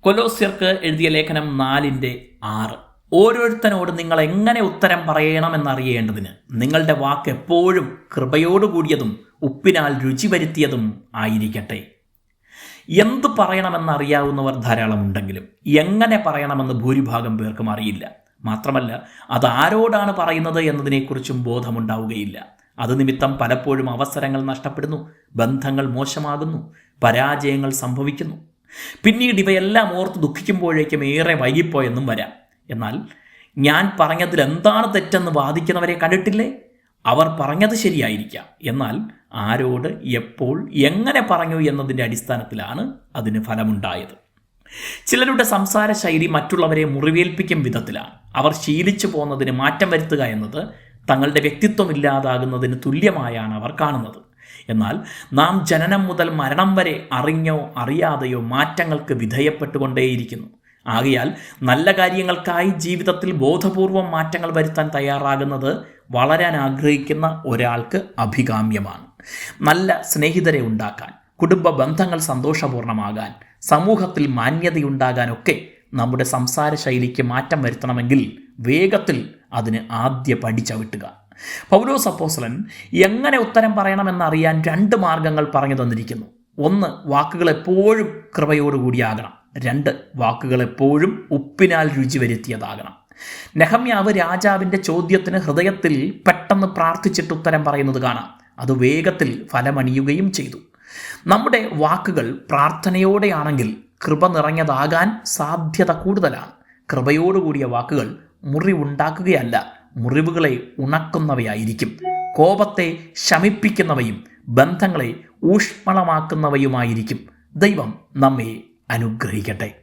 കൊലോസ്യർക്ക് എഴുതിയ ലേഖനം നാലിന്റെ ആറ്. ഓരോരുത്തനോട് നിങ്ങൾ എങ്ങനെ ഉത്തരം പറയണമെന്നറിയേണ്ടതിന് നിങ്ങളുടെ വാക്ക് എപ്പോഴും കൃപയോടുകൂടിയതും ഉപ്പിനാൽ രുചി വരുത്തിയതും ആയിരിക്കട്ടെ. എന്ത് പറയണമെന്നറിയാവുന്നവർ ധാരാളമുണ്ടെങ്കിലും എങ്ങനെ പറയണമെന്ന് ഭൂരിഭാഗം പേർക്കും അറിയില്ല. മാത്രമല്ല അത് ആരോടാണ് പറയുന്നത് എന്നതിനെക്കുറിച്ചും ബോധമുണ്ടാവുകയില്ല. അത് നിമിത്തം പലപ്പോഴും അവസരങ്ങൾ നഷ്ടപ്പെടുന്നു ബന്ധങ്ങൾ മോശമാകുന്നു പരാജയങ്ങൾ സംഭവിക്കുന്നു. പിന്നീട് ഇവയെല്ലാം ഓർത്ത് ദുഃഖിക്കുമ്പോഴേക്കും ഏറെ വൈകിപ്പോയെന്നും വരാം. എന്നാൽ ഞാൻ പറഞ്ഞതിൽ എന്താണ് തെറ്റെന്ന് വാദിക്കുന്നവരെ കണ്ടിട്ടില്ലേ? അവർ പറഞ്ഞത് ശരിയായിരിക്കാം. എന്നാൽ ആരോട് എപ്പോൾ എങ്ങനെ പറഞ്ഞു എന്നതിന്റെ അടിസ്ഥാനത്തിലാണ് അതിന് ഫലമുണ്ടായത്. ചിലരുടെ സംസാര ശൈലി മറ്റുള്ളവരെ മുറിവേൽപ്പിക്കും വിധത്തിലാണ്. അവർ ശീലിച്ചു പോകുന്നതിന് മാറ്റം വരുത്തുക എന്നത് തങ്ങളുടെ വ്യക്തിത്വം ഇല്ലാതാകുന്നതിന് തുല്യമായാണ് അവർ കാണുന്നത്. എന്നാൽ നാം ജനനം മുതൽ മരണം വരെ അറിഞ്ഞോ അറിയാതെയോ മാറ്റങ്ങൾക്ക് വിധേയപ്പെട്ടുകൊണ്ടേയിരിക്കുന്നു. ആകയാൽ നല്ല കാര്യങ്ങൾക്കായി ജീവിതത്തിൽ ബോധപൂർവം മാറ്റങ്ങൾ വരുത്താൻ തയ്യാറാകുന്നത് വളരാൻ ആഗ്രഹിക്കുന്ന ഒരാൾക്ക് അഭികാമ്യമാണ്. നല്ല സ്നേഹിതരെ ഉണ്ടാക്കാൻ കുടുംബ ബന്ധങ്ങൾ സന്തോഷപൂർണമാകാൻ സമൂഹത്തിൽ മാന്യതയുണ്ടാകാനൊക്കെ നമ്മുടെ സംസാര ശൈലിക്ക് മാറ്റം വരുത്തണമെങ്കിൽ വേഗത്തിൽ അതിന് ആദ്യ പടി ചവിട്ടുക. പൗലോസ് അപ്പോസ്ലൻ എങ്ങനെ ഉത്തരം പറയണമെന്നറിയാൻ രണ്ട് മാർഗങ്ങൾ പറഞ്ഞു തന്നിരിക്കുന്നു. ഒന്ന് വാക്കുകൾ എപ്പോഴും കൃപയോടുകൂടിയാകണം. രണ്ട് വാക്കുകൾ എപ്പോഴും ഉപ്പിനാൽ രുചി വരുത്തിയതാകണം. നെഹമ്യാവ് രാജാവിന്റെ ചോദ്യത്തിന് ഹൃദയത്തിൽ പെട്ടെന്ന് പ്രാർത്ഥിച്ചിട്ട് ഉത്തരം പറയുന്നത് കാണാം. അത് വേഗത്തിൽ ഫലമണിയുകയും ചെയ്തു. നമ്മുടെ വാക്കുകൾ പ്രാർത്ഥനയോടെയാണെങ്കിൽ കൃപ നിറഞ്ഞതാകാൻ സാധ്യത കൂടുതലാണ്. കൃപയോടുകൂടിയ വാക്കുകൾ മുറിവുണ്ടാക്കുകയല്ല മുറിവുകളെ ഉണക്കുന്നവയായിരിക്കും. കോപത്തെ ശമിപ്പിക്കുന്നവയും ബന്ധങ്ങളെ ഊഷ്മളമാക്കുന്നവയുമായിരിക്കും. ദൈവം നമ്മെ അനുഗ്രഹിക്കട്ടെ.